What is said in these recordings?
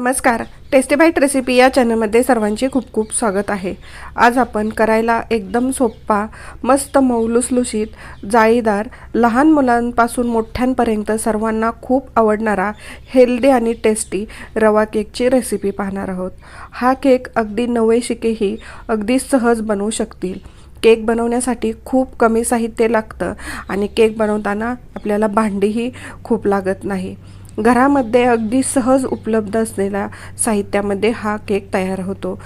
नमस्कार. Tasty bite recipe या चॅनलमध्ये सर्वांचे खूप खूप स्वागत आहे. आज आपण करायला एकदम सोप्पा मस्त मौलुसलुशीत जाळीदार लहान मुलांपासून मोठ्यांपर्यंत सर्वांना खूप आवडणारा हेल्दी आणि टेस्टी रवा केकची रेसिपी पाहणार आहोत. हा केक अगदी नवे शिकेही अगदी सहज बनवू शकतील. केक बनवण्यासाठी खूप कमी साहित्य लागतं आणि केक बनवताना आपल्याला भांडीही खूप लागत नाही. घरामध्ये अगदी सहज उपलब्ध असलेल्या साहित्यामध्ये हा केक तयार होतो.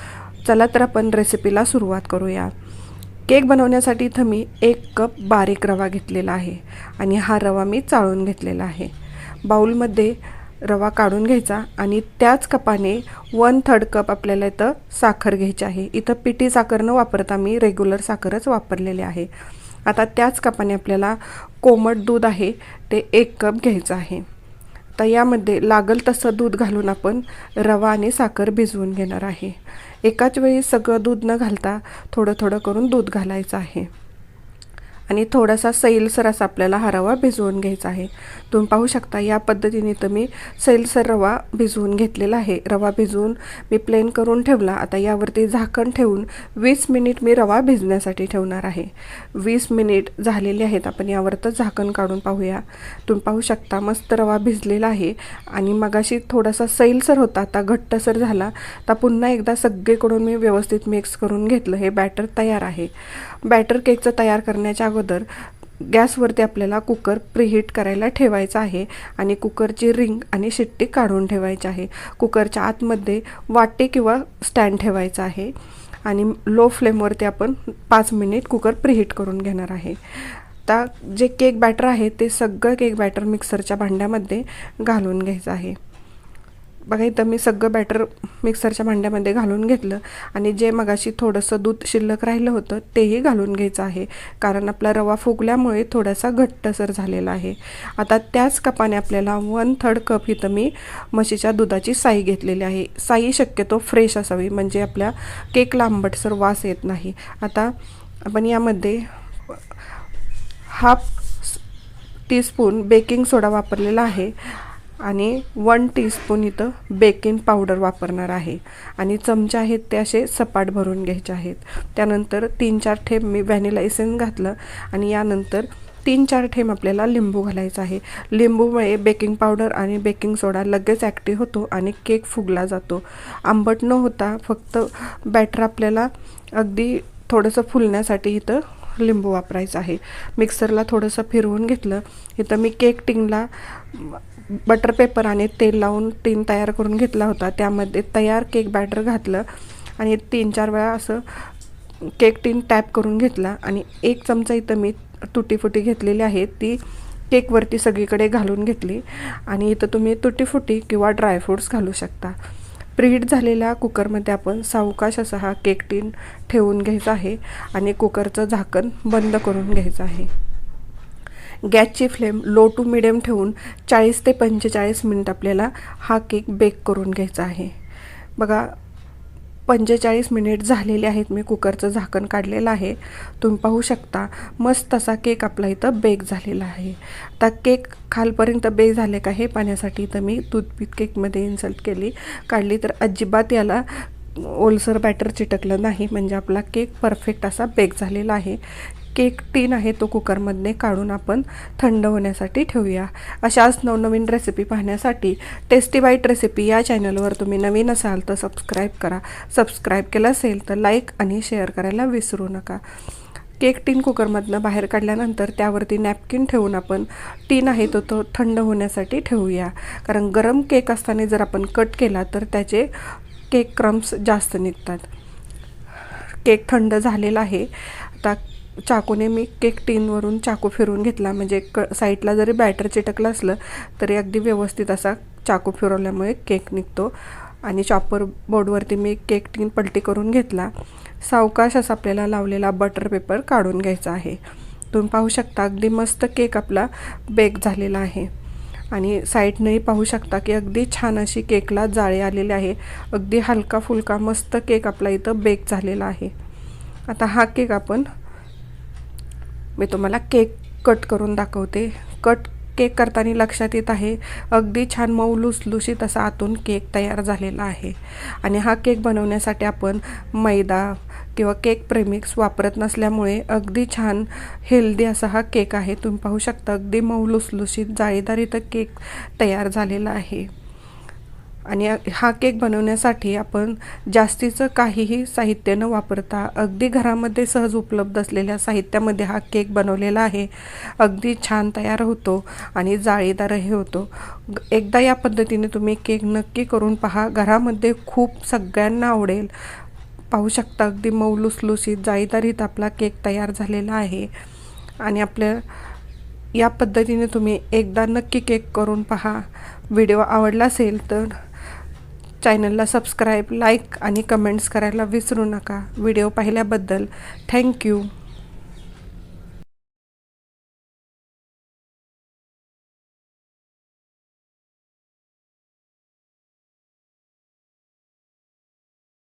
चला तर आपण रेसिपीला सुरुवात करूया. केक बनवण्यासाठी इथं मी एक कप बारीक रवा घेतलेला आहे आणि हा रवा मी चाळून घेतलेला आहे. बाऊलमध्ये रवा काढून घ्यायचा आणि त्याच कपाने वन थर्ड कप आपल्याला इथं साखर घ्यायची आहे. इथं पिठी साखर न वापरता मी रेग्युलर साखरच वापरलेली आहे. आता त्याच कपाने आपल्याला कोमट दूध आहे ते एक कप घ्यायचं आहे. तर यामध्ये लागल तसं दूध घालून आपण रवा आणि साखर भिजवून घेणार आहे. एकाच वेळी सगळं दूध न घालता थोडं थोडं करून दूध घालायचं आहे. आणि थोडासा सैलसर असा आपल्याला हा रवा भिजवून घ्यायचा आहे. तुम्ही पाहू शकता या पद्धतीने तर मी सैलसर रवा भिजवून घेतलेला आहे. रवा भिजवून मी प्लेन करून ठेवला. आता यावरती झाकण ठेवून वीस मिनिट मी रवा भिजण्यासाठी ठेवणार आहे. वीस मिनिट झालेले आहेत. आपण यावरतच झाकण काढून पाहूया. तुम्ही पाहू शकता मस्त रवा भिजलेला आहे. आणि मगाशी थोडासा सैलसर होता आता घट्टसर झाला. तर पुन्हा एकदा सगळीकडून मी व्यवस्थित मिक्स करून घेतलं. हे बॅटर तयार आहे. बॅटर केकचं तयार करण्याच्या अगोदर गॅसवरती आपल्याला कुकर प्रिहीट करायला ठेवायचा आहे आणि कुकरची रिंग आणि शिट्टी काढून ठेवायची आहे. कुकरच्या आतमध्ये वाटे किंवा स्टँड ठेवायचा आहे आणि लो फ्लेमवरती आपण पाच मिनिट कुकर प्रिहीट करून घेणार आहे. आता जे केक बॅटर आहे ते सगळं केक बॅटर मिक्सरच्या भांड्यामध्ये घालून घ्यायचं आहे. बघा इथं मी सगळं बॅटर मिक्सरच्या भांड्यामध्ये घालून घेतलं आणि जे मगाशी थोडंसं दूध शिल्लक राहिलं होतं तेही घालून घ्यायचं आहे. कारण आपला रवा फुगल्यामुळे थोडासा घट्टसर झालेला आहे. आता त्याच कपाने आपल्याला वन थर्ड कप इथं मी म्हशीच्या दुधाची साई घेतलेली आहे. साई शक्यतो फ्रेश असावी म्हणजे आपल्या केक लांबटसर वास येत नाही. आता आपण यामध्ये हाफ टीस्पून बेकिंग सोडा वापरलेला आहे. आणि वन टीस्पून इथं बेकिंग पावडर वापरणार आहे. आणि चमचे आहेत ते असे सपाट भरून घ्यायचे आहेत. त्यानंतर तीन चार ठेप मी व्हॅनिला इसेन्स घातलं आणि यानंतर तीन चार ठेम आपल्याला लिंबू घालायचा आहे. लिंबूमुळे बेकिंग पावडर आणि बेकिंग सोडा लगेच ॲक्टिव्ह होतो आणि केक फुगला जातो. आंबट न होता फक्त बॅटर आपल्याला अगदी थोडंसं फुलण्यासाठी इथं लिंबू वापरायचं आहे. मिक्सरला थोडंसं फिरवून घेतलं. इथं मी केक टिंगला बटर पेपर आणि तेल लावून टीन तयार करून घेतला होता. त्यामध्ये तयार केक बॅटर घातलं आणि तीन चार वेळा असं केक टीन टॅप करून घेतला आणि एक चमचा इथं मी तुटीफुटी घेतलेली आहे. ती केकवरती सगळीकडे घालून घेतली. आणि इथं तुम्ही तुटीफुटी किंवा ड्रायफ्रूट्स घालू शकता. प्रीहीट झालेल्या कुकरमध्ये आपण सावकाश असा हा केक टीन ठेवून घ्यायचा आहे आणि कुकरचं झाकण बंद करून घ्यायचं आहे. गॅसची फ्लेम लो टू मिडियम ठेवून चाळीस ते पंचेचाळीस मिनिट आपल्याला हा केक बेक करून घ्यायचा आहे. बघा पंचेचाळीस मिनिट झालेले आहेत. मी कुकरचं झाकण काढलेलं आहे. तुम्ही पाहू शकता मस्त असा केक आपला इथं बेक झालेला आहे. आता केक खालपर्यंत बेक झाले का हे पाण्यासाठी इथं मी टूथपिक केकमध्ये इन्सल्ट केली. काढली तर अजिबात याला ओलसर बॅटर चिटकलं नाही. म्हणजे आपला केक परफेक्ट असा बेक झालेला आहे. केक टीन आहे तो कुकरमधने काढून आपण थंड होण्यासाठी ठेवूया. अशाच नवनवीन रेसिपी पाहण्यासाठी टेस्टी बाईट रेसिपी या चॅनलवर तुम्ही नवीन असाल तर सबस्क्राईब करा. सबस्क्राईब केलं असेल तर लाईक आणि शेअर करायला विसरू नका. केक टीन कुकरमधनं बाहेर काढल्यानंतर त्यावरती नॅपकिन ठेवून आपण टीन आहे तो तो थंड होण्यासाठी ठेवूया. कारण गरम केक असताना जर आपण कट केला तर त्याचे केक क्रम्स जास्त निघतात. केक थंड झालेला आहे. आता चाकूने मी केक टीनवरून चाकू फिरवून घेतला. म्हणजे क साईडला जरी बॅटर चिटकलं असलं तरी अगदी व्यवस्थित असा चाकू फिरवल्यामुळे केक निघतो. आणि चॉपर बोर्डवरती मी केक टीन पलटी करून घेतला. सावकाश असा आपल्याला लावलेला बटर पेपर काढून घ्यायचा आहे. तुम्ही पाहू शकता अगदी मस्त केक आपला बेक झालेला आहे. आणि साईडनंही पाहू शकता की अगदी छान अशी केकला जाळे आलेले आहे. अगदी हलका फुलका मस्त केक आपला इथं बेक झालेला आहे. आता हा केक आपण मी तुम्हाला केक कट करून दाखवते. कट केक करताना लक्षात येत आहे अगदी छान मऊ लुसलुशीत असा आतून केक तयार झालेला आहे. आणि हा केक बनवण्यासाठी आपण मैदा किंवा केक प्रेमिक्स वापरत नसल्यामुळे अगदी छान हेल्दी असा हा केक आहे. तुम्ही पाहू शकता अगदी मऊ लुसलुशीत जाळीदार इथं केक तयार झालेला आहे. आणि हा केक बनवण्यासाठी आपण जास्तीचं काहीही साहित्य न वापरता अगदी घरामध्ये सहज उपलब्ध असलेल्या साहित्यामध्ये हा केक बनवलेला आहे. अगदी छान तयार होतो आणि जाळीदारही होतो. एकदा या पद्धतीने तुम्ही केक नक्की करून पहा. घरामध्ये खूप सगळ्यांना आवडेल. पाहू शकता अगदी मऊ लुसलुसीत जाळीदारीत आपला केक तयार झालेला आहे. आणि आपल्या या पद्धतीने तुम्ही एकदा नक्की केक करून पहा. व्हिडिओ आवडला असेल तर चॅनलला सबस्क्राईब लाईक आणि कमेंट्स करायला विसरू नका. व्हिडिओ पाहिल्याबद्दल थँक्यू.